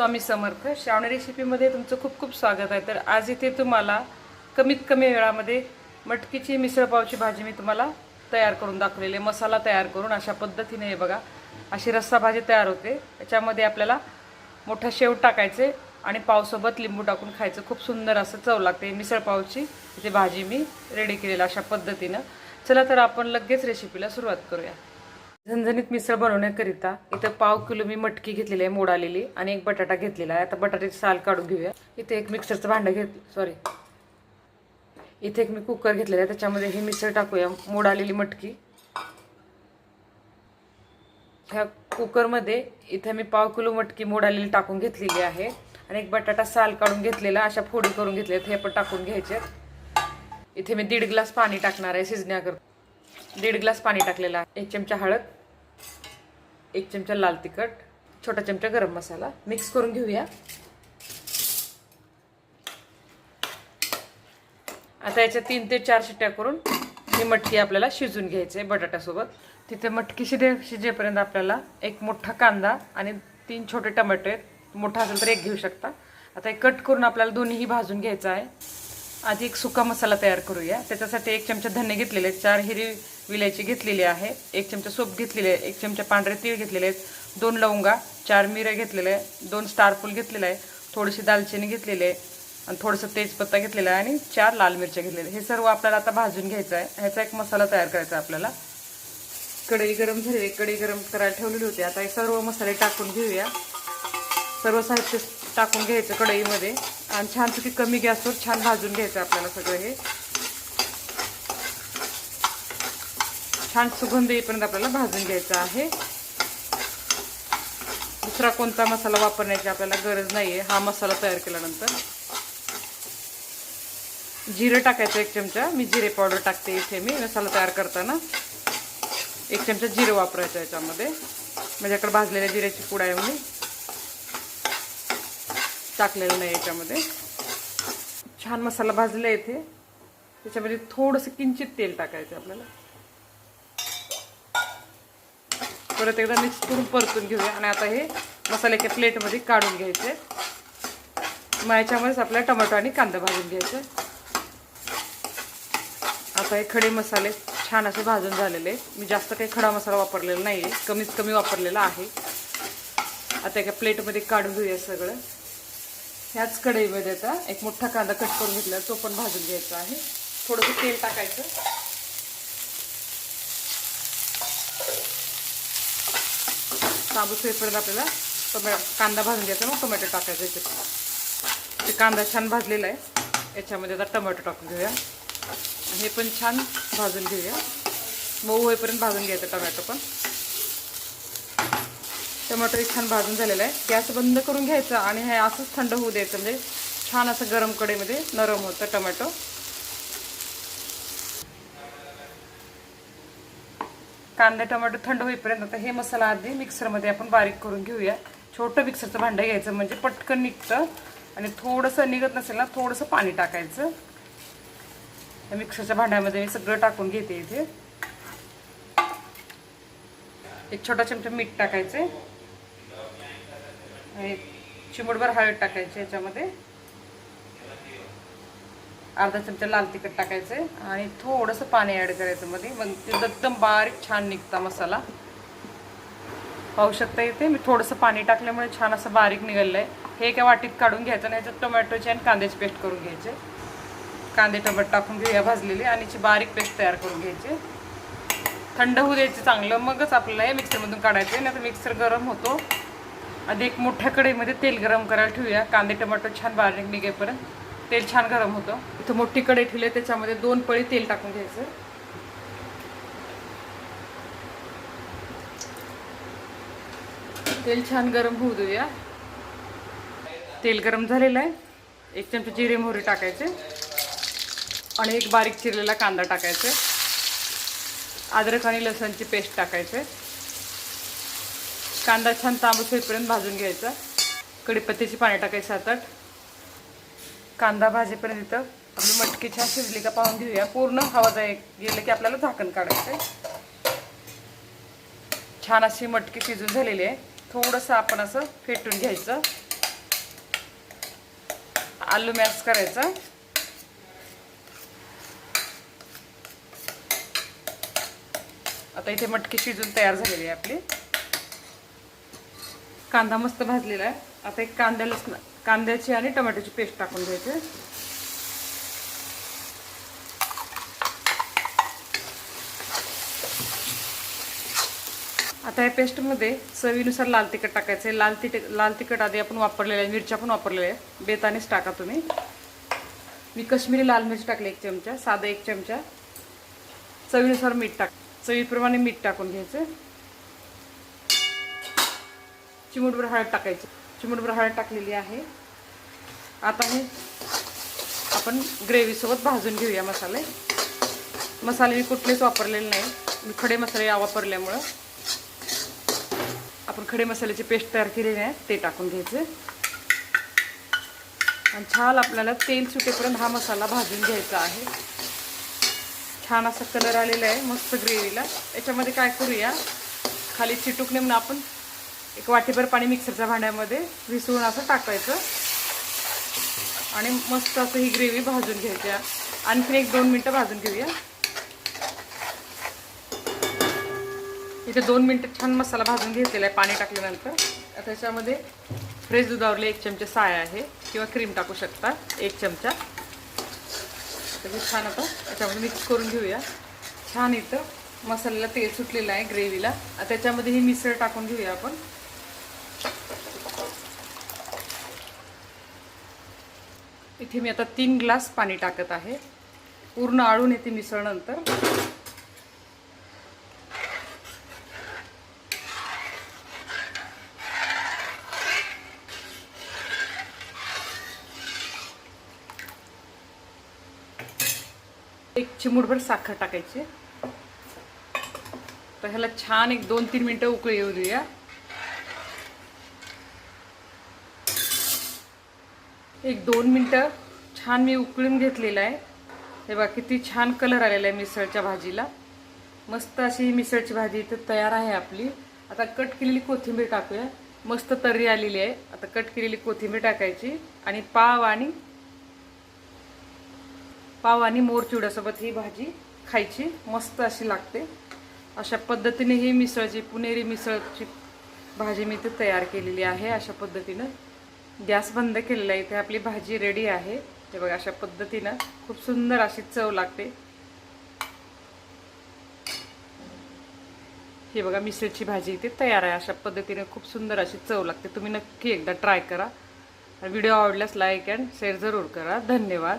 स्वामी समर्थ श्रावणी रेसिपीमध्ये तुमचं खूप खूप स्वागत आहे. तर आज इथे तुम्हाला कमीत कमी वेळामध्ये मटकीची मिसळपावची भाजी मी तुम्हाला तयार करून दाखवलेली मसाला तयार करून अशा पद्धतीने हे बघा अशी रस्सा भाजी तयार होते. याच्यामध्ये आपल्याला मोठा शेव टाकायचे आणि पावसोबत लिंबू टाकून खायचं. खूप सुंदर असं चव लागते. मिसळपावची इथे भाजी मी रेडी केलेली अशा पद्धतीनं. चला तर आपण लगेच रेसिपीला सुरुवात करूया. झणझणीत मिसळ बनवण्याकरिता इथं पाव किलो मी मटकी घेतलेली आहे मोडालेली आणि एक बटाटा घेतलेला आहे. आता बटाट्याची साल काढून घेऊया. इथे एक मिक्सरचं भांडं घेत सॉरी इथे एक मी कुकर घेतलेला आहे. त्याच्यामध्ये ही मिसळ टाकूया मोडालेली मटकी. ह्या कुकरमध्ये इथे मी पाव किलो मटकी मोडालेली टाकून घेतलेली आहे. आणि एक बटाटा साल काढून घेतलेला अशा फोडी करून घेतलेत हे पण टाकून घ्यायचे इथे मी दीड ग्लास पाणी टाकणार आहे शिजण्याकरता. दीड ग्लास पाणी टाकलेलं आहे. एक चमचा हळद एक चमचा लाल तिखट छोटा चमचा गरम मसाला. मिक्स करून घेऊया. आता याच्या तीन ते चार शिट्ट्या करून ही मटकी आपल्याला शिजून घ्यायची आहे बटाट्यासोबत. तिथे मटकी शिजे शिजेपर्यंत आपल्याला एक मोठा कांदा आणि तीन छोटे टमाटे मोठा असेल तर एक घेऊ शकता. आता हे कट करून आपल्याला दोन्हीही भाजून घ्यायचं आहे. आधी एक सुका मसाला तयार करूया. त्याच्यासाठी एक चमचा धने घेतलेले आहेत. चार हिरवी विलायची घेतलेली आहे. एक चमचा सोप घेतलेले आहे एक चमचा पांढरे तीळ घेतलेले आहेत. दोन लवंगा चार मिऱ्या घेतलेले आहे दोन स्टारफूल घेतलेलं आहे थोडीशी दालचिनी घेतलेली आहे. आणि थोडंसं तेजपत्ता घेतलेला आहे आणि चार लाल मिरच्या घेतलेल्या हे सर्व आपल्याला आता भाजून घ्यायचं आहे. ह्याचा एक मसाला तयार करायचा आहे आपल्याला. कढई गरम झालेली कढई गरम करायला ठेवलेली होती. आता हे सर्व मसाले टाकून घेऊया. सर्व साहित्य टाकून घ्यायचं कढईमध्ये. आणि छानपैकी कमी गॅसवर छान भाजून घ्यायचं आपल्याला सगळं हे. छान सुगंध येईपर्यंत आपल्याला भाजून घ्यायचं आहे. दुसरा कोणता मसाला वापरण्याची आपल्याला गरज नाही आहे हा मसाला तयार केल्यानंतर जिरं टाकायचं एक चमचा. मी जिरे पावडर टाकते इथे मी. मसाला तयार करताना एक चमचा जिरं वापरायचं याच्यामध्ये. माझ्याकडे भाजलेल्या जिऱ्याची पूड आहे मी टाकलेलं नाही याच्यामध्ये. छान मसाला भाजला इथे. त्याच्यामध्ये थोडंसं किंचित तेल टाकायचं आपल्याला. परत एकदा मिक्स करून परतून घेऊया आणि आता हे मसाल्याच्या प्लेटमध्ये काढून घ्यायचे. मग याच्यामध्येच आपल्याला टमाटो आणि कांदा भाजून घ्यायचे. आता हे खडे मसाले छान असे भाजून झालेले. मी जास्त काही खडा मसाला वापरलेला नाही आहे कमीत कमी वापरलेला आहे. आता एका प्लेटमध्ये काढून घेऊया सगळं. ह्याच कढईमध्ये आता एक मोठा कांदा कट करून घेतला तो पण भाजून घ्यायचा आहे. थोडंसं तेल टाकायचं. साबूत होईपर्यंत आपल्याला टोमॅ कांदा भाजून घ्यायचा मग टोमॅटो टाकायचं याच्यात ते कांदा छान भाजलेला आहे. याच्यामध्ये आता टोमॅटो टाकून घेऊया. हे पण छान भाजून घेऊया. मऊ होईपर्यंत भाजून घ्यायचं टोमॅटो पण. टोमॅटो एक छान भाजून झालेला आहे. गॅस बंद करून घ्यायचं आणि हे असंच थंड होऊ द्यायचं. म्हणजे छान असं गरम कढईमध्ये नरम होतं टोमॅटो. कांदा टोमॅटो थंड होईपर्यंत आता हे मसाला आधी मिक्सरमध्ये आपण बारीक करून घेऊया. छोटं मिक्सरचं भांडं घ्यायचं म्हणजे पटकन निघतं. आणि थोडंसं निघत नसेल ना थोडंसं पाणी टाकायचं. या मिक्सरच्या भांड्यामध्ये मी सगळं टाकून घेते इथे. एक छोटा चमचा मीठ टाकायचे आणि चिमूटभर हळद टाकायची याच्यामध्ये. अर्धा चमचा लाल तिखट टाकायचं आणि थोडंसं पाणी ॲड करायचं मध्ये. मग ते एकदम बारीक छान निघता मसाला. पाहू शकता इथे मी थोडंसं पाणी टाकल्यामुळे छान असं बारीक निघालं आहे हे एका वाटीत काढून घ्यायचं आणि ह्याच्यात टोमॅटोची आणि कांद्याची पेस्ट करून घ्यायचे. कांदे टोमॅटो टाकून घेऊया भाजलेली आणि याची बारीक पेस्ट तयार करून घ्यायची. थंड होऊ द्यायचं चांगलं मगच आपल्याला हे मिक्सरमधून काढायचं नाही तर मिक्सर गरम होतो. आधी एक मोठ्या कढईमध्ये तेल गरम करायला ठेवूया. कांदे टोमॅटो छान बारीक निघेपर्यंत. तेल छान गरम होतं. इथं मोठी कढई ठेवली त्याच्यामध्ये दोन पळी तेल टाकून घ्यायचं. तेल छान गरम होऊ देऊया. तेल गरम झालेलं आहे. एक चमचा जिरे मोहरी टाकायचे. आणि एक बारीक चिरलेला कांदा टाकायचे. अद्रक आणि लसणची पेस्ट टाकायचे. कांदा छान तांबूस होईपर्यंत भाजून घ्यायचा. कढीपत्त्याची पाणी टाकायची सात आठ. कांदा भाजीपर्यंत इथं आपली मटकी छान शिजली का पाहून घेऊया. पूर्ण हवा जाय गेलं की आपल्याला झाकण काढायचं आहे छान अशी मटकी शिजून झालेली आहे. थोडंसं आपण असं फेटून घ्यायचं. आलू मॅश करायचं. आता इथे मटकी शिजून तयार झालेली आहे आपली. कांदा मस्त भाजलेला आहे. आता एक कांदा लसण कांद्याची आणि टोमॅटोची पेस्ट टाकून घ्यायची. आता या पेस्टमध्ये चवीनुसार लाल तिखट टाकायचं आहे. लाल तिखट लाल तिखट आधी आपण वापरलेलं आहे मिरच्या पण वापरलेल्या आहे बेतानेच टाका तुम्ही. मी कश्मीरी लाल मिरची टाकली एक चमचा साधा एक चमचा. चवीनुसार मीठ टाक चवीप्रमाणे मीठ टाकून घ्यायचं. चिमूटभर हळद टाकायची. चिमूटभर हळद टाकलेली आहे. आता हे आपण ग्रेव्हीसोबत भाजून घेऊया मसाले. मसाले मी कुठलेच वापरलेले नाही. मी खडे मसाले वापरल्यामुळं आपण खडे मसाल्याची पेस्ट तयार केलेली आहे ते टाकून घ्यायचे. आणि छान आपल्याला तेल सुटेपर्यंत हा मसाला भाजून घ्यायचा आहे. छान असा कलर आलेला आहे मस्त ग्रेव्हीला याच्यामध्ये काय करूया? खाली चिटूक म्हणून आपण एक वाटीभर पाणी मिक्सरच्या भांड्यामध्ये विसळून असं टाकायचं. आणि मस्त असं ही ग्रेव्ही भाजून घ्यायची. आणखीन एक दोन मिनटं भाजून घेऊया. इथे दोन मिनटं छान मसाला भाजून घेतलेला आहे पाणी टाकल्यानंतर. आता त्याच्यामध्ये फ्रेश दुधावरले एक चमचे साय आहे किंवा क्रीम टाकू शकता एक चमचा. तर छान आता त्याच्यामध्ये मिक्स करून घेऊया. छान इथं मसाल्याला तेल सुटलेलं आहे ग्रेव्हीला. त्याच्यामध्ये ही मिसळ टाकून घेऊया आपण. इथे मी आता तीन ग्लास पाणी टाकत आहे. पूर्ण आळून येते मिसळनंतर एक चिमूटभर साखर टाकायची. तर ह्याला छान एक दोन तीन मिनटं उकळी येऊ देऊया. एक दोन मिनटं. छान मी उकळून घेतलेलं आहे. हे बघा किती छान कलर आलेला आहे मिसळच्या भाजीला. मस्त अशी ही मिसळची भाजी इथं तयार आहे आपली. आता कट केलेली कोथिंबीर टाकूया. मस्त तर्री आलेली आहे. आता कट केलेली कोथिंबीर टाकायची आणि पाव आणि पाव आणि मोरचिवड्यासोबत ही भाजी खायची. मस्त अशी लागते. अशा पद्धतीने ही मिसळची पुणेरी मिसळची भाजी मी इथे तयार केलेली आहे. अशा पद्धतीनं गॅस बंद केलेला आहे. इथे आपली भाजी रेडी आहे. हे बघा अशा पद्धतीनं खूप सुंदर अशी चव लागते. हे बघा मिसळची भाजी इथे तयार आहे. अशा पद्धतीने खूप सुंदर अशी चव लागते. तुम्ही नक्की एकदा ट्राय करा. व्हिडिओ आवडल्यास लाईक अँड शेअर जरूर करा. धन्यवाद.